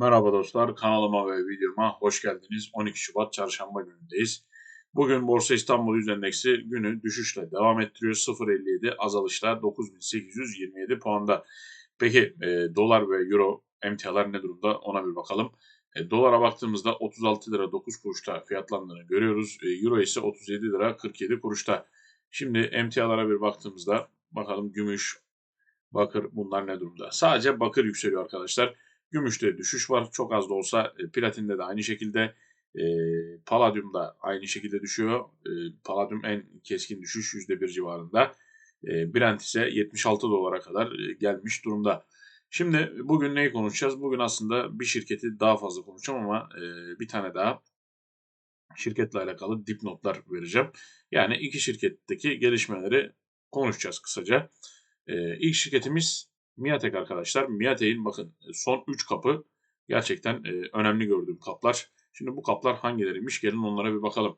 Merhaba dostlar, kanalıma ve videoma hoş geldiniz. 12 Şubat Çarşamba günündeyiz. Bugün Borsa İstanbul Yüz Endeksi günü düşüşle devam ettiriyor. 0.57 azalışla 9827 puanda. Peki e, dolar ve euro emtialar ne durumda ona bir bakalım. E, dolara baktığımızda 36 lira 9 kuruşta fiyatlandığını görüyoruz. E, euro ise 37 lira 47 kuruşta. Şimdi emtialara bir baktığımızda bakalım gümüş, bakır bunlar ne durumda. Sadece bakır yükseliyor arkadaşlar. Gümüşte düşüş var. Çok az da olsa e, platinde de aynı şekilde. E, palladium da aynı şekilde düşüyor. E, palladium en keskin düşüş %1 civarında. E, Brent ise 76 dolara kadar e, gelmiş durumda. Şimdi bugün neyi konuşacağız? Bugün aslında bir şirketi daha fazla konuşacağım ama e, bir tane daha şirketle alakalı dipnotlar vereceğim. Yani iki şirketteki gelişmeleri konuşacağız kısaca. E, ilk şirketimiz Miatek arkadaşlar. Miatek'in bakın son 3 kapı gerçekten e, önemli gördüğüm kaplar. Şimdi bu kaplar hangileriymiş gelin onlara bir bakalım.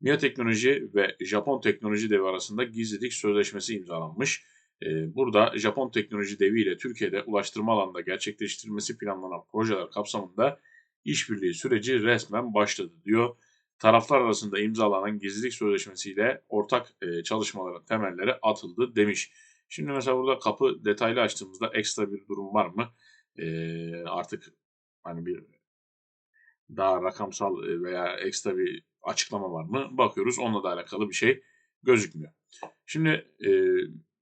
MIA Teknoloji ve Japon Teknoloji Devi arasında gizlilik sözleşmesi imzalanmış. E, burada Japon Teknoloji Devi ile Türkiye'de ulaştırma alanında gerçekleştirilmesi planlanan projeler kapsamında işbirliği süreci resmen başladı diyor. Taraflar arasında imzalanan gizlilik sözleşmesiyle ortak e, çalışmaların temelleri atıldı demiş. Şimdi mesela burada kapı detaylı açtığımızda ekstra bir durum var mı? Ee, artık hani bir daha rakamsal veya ekstra bir açıklama var mı? Bakıyoruz onunla da alakalı bir şey gözükmüyor. Şimdi e,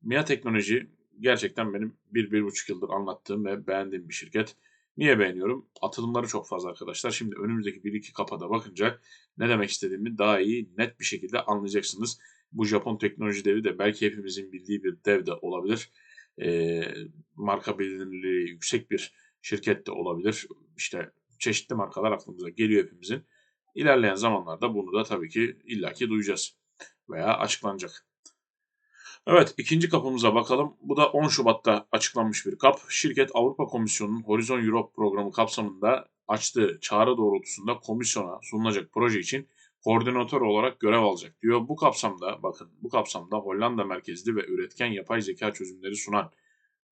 MIA Teknoloji gerçekten benim bir, bir buçuk yıldır anlattığım ve beğendiğim bir şirket. Niye beğeniyorum? Atılımları çok fazla arkadaşlar. Şimdi önümüzdeki bir iki kapada bakınca ne demek istediğimi daha iyi net bir şekilde anlayacaksınız. Bu Japon teknoloji devi de belki hepimizin bildiği bir dev de olabilir. E, marka bilinirliği yüksek bir şirket de olabilir. İşte çeşitli markalar aklımıza geliyor hepimizin. İlerleyen zamanlarda bunu da tabii ki illaki duyacağız veya açıklanacak. Evet ikinci kapımıza bakalım. Bu da 10 Şubat'ta açıklanmış bir kap. Şirket Avrupa Komisyonu'nun Horizon Europe programı kapsamında açtığı çağrı doğrultusunda komisyona sunulacak proje için koordinatör olarak görev alacak diyor. Bu kapsamda bakın bu kapsamda Hollanda merkezli ve üretken yapay zeka çözümleri sunan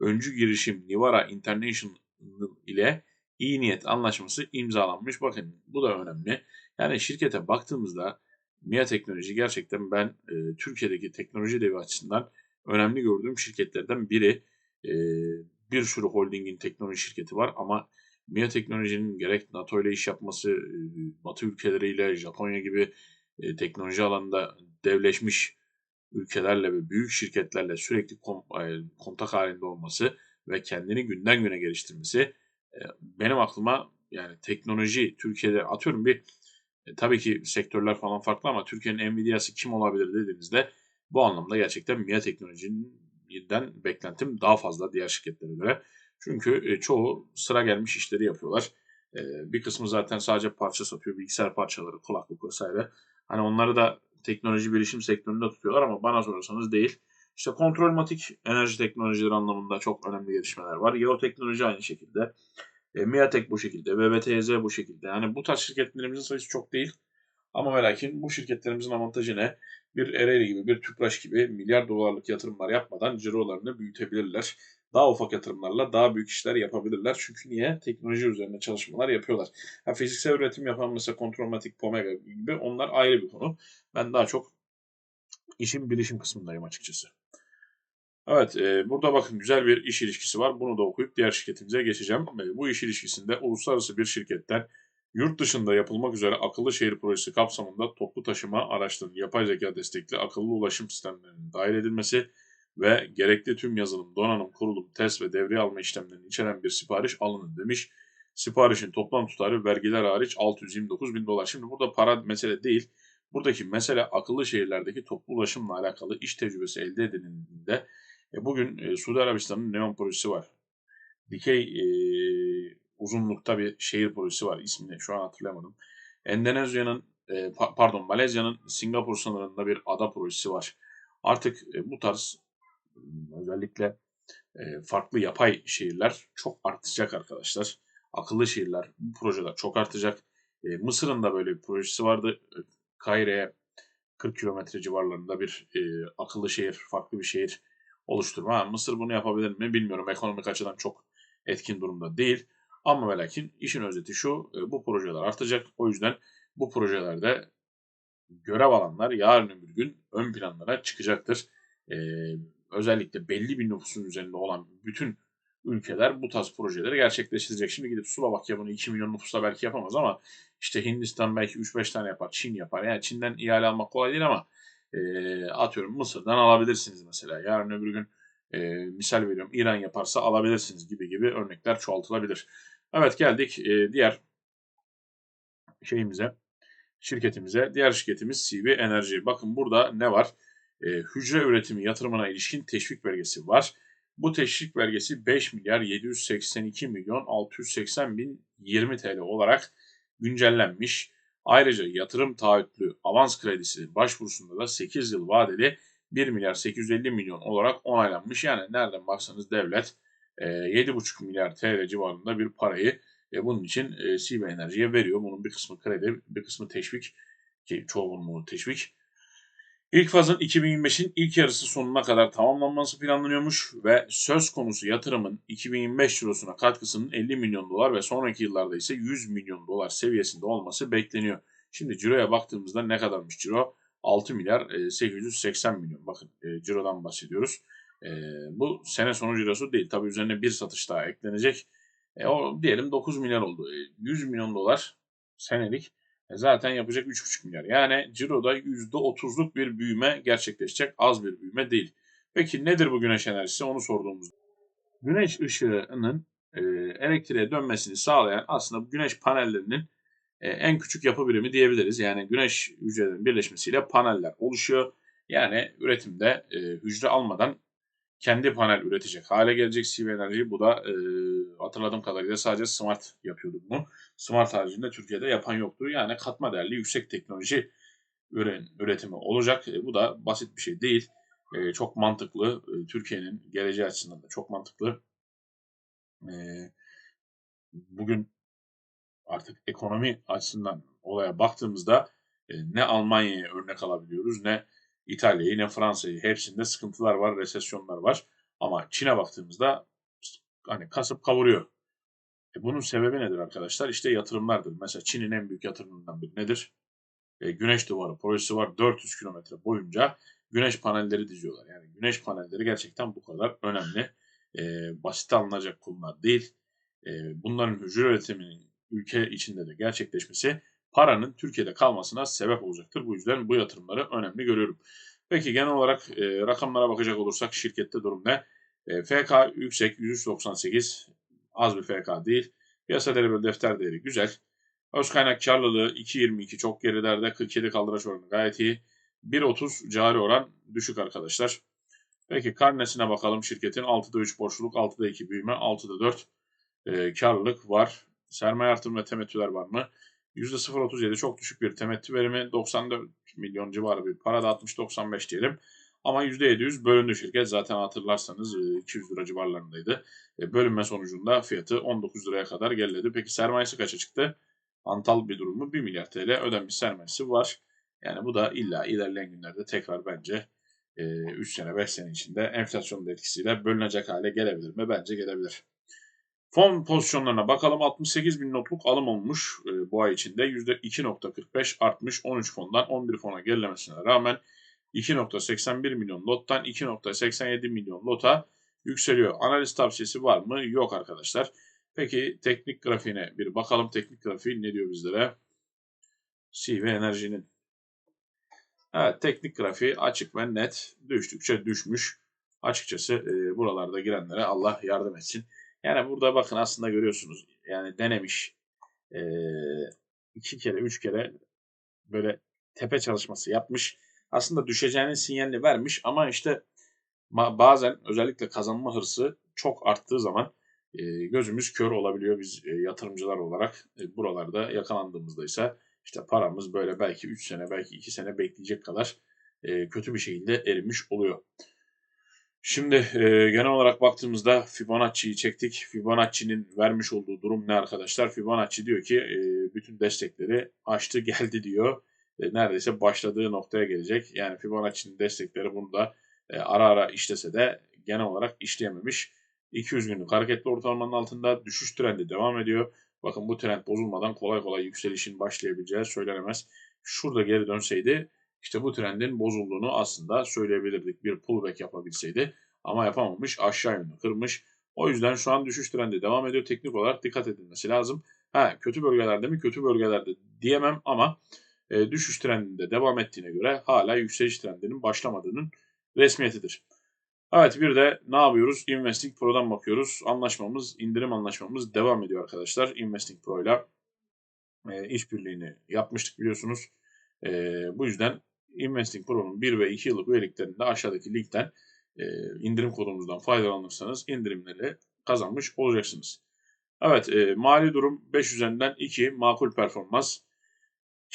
öncü girişim Nivara International ile iyi niyet anlaşması imzalanmış. Bakın bu da önemli. Yani şirkete baktığımızda MIA Teknoloji gerçekten ben e, Türkiye'deki teknoloji devi açısından önemli gördüğüm şirketlerden biri. E, bir sürü holdingin teknoloji şirketi var ama MIA teknolojinin gerek NATO ile iş yapması, e, Batı ülkeleriyle, Japonya gibi e, teknoloji alanında devleşmiş ülkelerle ve büyük şirketlerle sürekli e, kontak halinde olması ve kendini günden güne geliştirmesi benim aklıma yani teknoloji Türkiye'de atıyorum bir tabii ki sektörler falan farklı ama Türkiye'nin Nvidia'sı kim olabilir dediğimizde bu anlamda gerçekten MIA teknolojiden beklentim daha fazla diğer şirketlere göre. Çünkü e, çoğu sıra gelmiş işleri yapıyorlar. E, bir kısmı zaten sadece parça satıyor. Bilgisayar parçaları, kulaklık vesaire. Hani onları da teknoloji bilişim sektöründe tutuyorlar ama bana sorarsanız değil. İşte kontrolmatik enerji teknolojileri anlamında çok önemli gelişmeler var. Yeo teknoloji aynı şekilde. E, Miatek bu şekilde. BBTZ bu şekilde. Yani bu tarz şirketlerimizin sayısı çok değil. Ama ve lakin bu şirketlerimizin avantajı ne? Bir Ereğli gibi, bir Tüpraş gibi milyar dolarlık yatırımlar yapmadan cirolarını büyütebilirler daha ufak yatırımlarla daha büyük işler yapabilirler. Çünkü niye? Teknoloji üzerine çalışmalar yapıyorlar. Ha, fiziksel üretim yapan mesela Kontrolmatik, Pomega gibi onlar ayrı bir konu. Ben daha çok işin bilişim kısmındayım açıkçası. Evet, e, burada bakın güzel bir iş ilişkisi var. Bunu da okuyup diğer şirketimize geçeceğim. E, bu iş ilişkisinde uluslararası bir şirketten yurt dışında yapılmak üzere akıllı şehir projesi kapsamında toplu taşıma araçlarının yapay zeka destekli akıllı ulaşım sistemlerinin dahil edilmesi ve gerekli tüm yazılım, donanım, kurulum, test ve devreye alma işlemlerini içeren bir sipariş alının demiş. Siparişin toplam tutarı vergiler hariç 629 bin dolar. Şimdi burada para mesele değil. Buradaki mesele akıllı şehirlerdeki toplu ulaşımla alakalı iş tecrübesi elde edildiğinde e, bugün e, Suudi Arabistan'ın Neon projesi var. Dikey e, uzunlukta bir şehir projesi var. İsmini şu an hatırlamadım. Endonezya'nın e, pardon Malezya'nın Singapur sınırında bir ada projesi var. Artık e, bu tarz özellikle e, farklı yapay şehirler çok artacak arkadaşlar. Akıllı şehirler, bu projeler çok artacak. E, Mısır'ın da böyle bir projesi vardı. E, Kaire'ye 40 kilometre civarlarında bir e, akıllı şehir, farklı bir şehir oluşturma. Mısır bunu yapabilir mi bilmiyorum. Ekonomik açıdan çok etkin durumda değil. Ama ve lakin işin özeti şu, e, bu projeler artacak. O yüzden bu projelerde görev alanlar yarın öbür gün ön planlara çıkacaktır. Ee, özellikle belli bir nüfusun üzerinde olan bütün ülkeler bu tarz projeleri gerçekleştirecek. Şimdi gidip Slovakya bunu 2 milyon nüfusla belki yapamaz ama işte Hindistan belki 3-5 tane yapar, Çin yapar. Yani Çin'den ihale almak kolay değil ama e, atıyorum Mısır'dan alabilirsiniz mesela. Yarın öbür gün e, misal veriyorum İran yaparsa alabilirsiniz gibi gibi örnekler çoğaltılabilir. Evet geldik e, diğer şeyimize, şirketimize. Diğer şirketimiz CV Enerji. Bakın burada ne var? E, hücre üretimi yatırımına ilişkin teşvik belgesi var. Bu teşvik belgesi 5 milyar 782 milyon 680 bin 20 TL olarak güncellenmiş. Ayrıca yatırım taahhütlü avans kredisi başvurusunda da 8 yıl vadeli 1 milyar 850 milyon olarak onaylanmış. Yani nereden baksanız devlet 7,5 milyar TL civarında bir parayı bunun için e, Enerji'ye veriyor. Bunun bir kısmı kredi, bir kısmı teşvik ki çoğunluğu teşvik. İlk fazın 2025'in ilk yarısı sonuna kadar tamamlanması planlanıyormuş ve söz konusu yatırımın 2025 cirosuna katkısının 50 milyon dolar ve sonraki yıllarda ise 100 milyon dolar seviyesinde olması bekleniyor. Şimdi ciroya baktığımızda ne kadarmış ciro? 6 milyar 880 milyon. Bakın e, cirodan bahsediyoruz. E, bu sene sonu cirosu değil. Tabi üzerine bir satış daha eklenecek. E, o diyelim 9 milyar oldu. E, 100 milyon dolar senelik e, zaten yapacak 3,5 milyar. Yani ciroda %30'luk bir büyüme gerçekleşecek. Az bir büyüme değil. Peki nedir bu güneş enerjisi onu sorduğumuzda. Güneş ışığının e, elektriğe dönmesini sağlayan aslında güneş panellerinin e, en küçük yapı birimi diyebiliriz. Yani güneş hücrelerinin birleşmesiyle paneller oluşuyor. Yani üretimde e, hücre almadan kendi panel üretecek hale gelecek CV Enerji. Bu da e, hatırladığım kadarıyla sadece Smart yapıyordu bunu. Smart haricinde Türkiye'de yapan yoktu. Yani katma değerli yüksek teknoloji üretimi olacak. E, bu da basit bir şey değil. E, çok mantıklı. E, Türkiye'nin geleceği açısından da çok mantıklı. E, bugün artık ekonomi açısından olaya baktığımızda e, ne Almanya'ya örnek alabiliyoruz ne İtalya'yı ne Fransa'yı hepsinde sıkıntılar var, resesyonlar var. Ama Çin'e baktığımızda hani kasıp kavuruyor. E bunun sebebi nedir arkadaşlar? İşte yatırımlardır. Mesela Çin'in en büyük yatırımlarından biri nedir? E, güneş duvarı projesi var. 400 kilometre boyunca güneş panelleri diziyorlar. Yani güneş panelleri gerçekten bu kadar önemli. E, basit alınacak konular değil. E, bunların hücre üretiminin ülke içinde de gerçekleşmesi paranın Türkiye'de kalmasına sebep olacaktır. Bu yüzden bu yatırımları önemli görüyorum. Peki genel olarak e, rakamlara bakacak olursak şirkette durum ne? E, FK yüksek 198 az bir FK değil. Piyasa değeri defter değeri güzel. Öz kaynak karlılığı 2.22 çok gerilerde 47 kaldıraç oranı gayet iyi. 1.30 cari oran düşük arkadaşlar. Peki karnesine bakalım şirketin 6'da 3 borçluluk 6'da 2 büyüme 6'da 4 e, karlılık var. Sermaye artırma ve temettüler var mı? %0.37 çok düşük bir temettü verimi. 94 milyon civarı bir para da 60-95 diyelim. Ama %700 bölündü şirket. Zaten hatırlarsanız 200 e, lira civarlarındaydı. E, bölünme sonucunda fiyatı 19 liraya kadar geriledi. Peki sermayesi kaça çıktı? Antal bir durumu 1 milyar TL ödenmiş sermayesi var. Yani bu da illa ilerleyen günlerde tekrar bence 3 e, sene 5 sene içinde enflasyonun etkisiyle bölünecek hale gelebilir mi? Bence gelebilir. Fon pozisyonlarına bakalım. 68 bin notluk alım olmuş e, bu ay içinde. %2.45 artmış 13 fondan 11 fona gerilemesine rağmen 2.81 milyon lottan 2.87 milyon lota yükseliyor. Analiz tavsiyesi var mı? Yok arkadaşlar. Peki teknik grafiğine bir bakalım. Teknik grafiği ne diyor bizlere? CV enerjinin. Evet teknik grafiği açık ve net. Düştükçe düşmüş. Açıkçası e, buralarda girenlere Allah yardım etsin. Yani burada bakın aslında görüyorsunuz. Yani denemiş. E, iki kere, üç kere böyle tepe çalışması yapmış. Aslında düşeceğinin sinyalini vermiş ama işte bazen özellikle kazanma hırsı çok arttığı zaman e, gözümüz kör olabiliyor biz e, yatırımcılar olarak. E, buralarda yakalandığımızda ise işte paramız böyle belki 3 sene belki 2 sene bekleyecek kadar e, kötü bir şekilde erimiş oluyor. Şimdi e, genel olarak baktığımızda Fibonacci'yi çektik. Fibonacci'nin vermiş olduğu durum ne arkadaşlar? Fibonacci diyor ki e, bütün destekleri aştı geldi diyor. E, neredeyse başladığı noktaya gelecek. Yani Fibonacci'nin destekleri bunu da e, ara ara işlese de genel olarak işleyememiş. 200 günlük hareketli ortalamanın altında düşüş trendi devam ediyor. Bakın bu trend bozulmadan kolay kolay yükselişin başlayabileceği söylenemez. Şurada geri dönseydi işte bu trendin bozulduğunu aslında söyleyebilirdik. Bir pullback yapabilseydi ama yapamamış aşağı yönlü kırmış. O yüzden şu an düşüş trendi devam ediyor. Teknik olarak dikkat edilmesi lazım. Ha, kötü bölgelerde mi? Kötü bölgelerde diyemem ama e, düşüş trendinde devam ettiğine göre hala yükseliş trendinin başlamadığının resmiyetidir. Evet bir de ne yapıyoruz? Investing Pro'dan bakıyoruz. Anlaşmamız, indirim anlaşmamız devam ediyor arkadaşlar. Investing Pro ile e, işbirliğini yapmıştık biliyorsunuz. E, bu yüzden Investing Pro'nun 1 ve 2 yıllık üyeliklerinde aşağıdaki linkten e, indirim kodumuzdan faydalanırsanız indirimleri kazanmış olacaksınız. Evet e, mali durum 5 üzerinden 2 makul performans.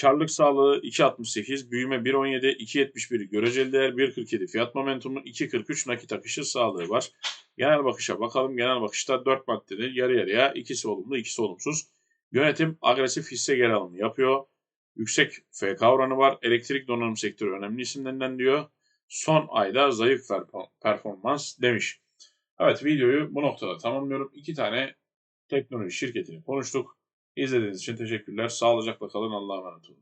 Karlılık sağlığı 2.68, büyüme 1.17, 2.71 göreceli değer 1.47 fiyat momentumu 2.43 nakit akışı sağlığı var. Genel bakışa bakalım. Genel bakışta 4 maddenin yarı yarıya ikisi olumlu ikisi olumsuz. Yönetim agresif hisse geri alımı yapıyor. Yüksek FK oranı var. Elektrik donanım sektörü önemli isimlerinden diyor. Son ayda zayıf performans demiş. Evet videoyu bu noktada tamamlıyorum. İki tane teknoloji şirketini konuştuk. İzlediğiniz için teşekkürler. Sağlıcakla kalın. Allah'a emanet olun.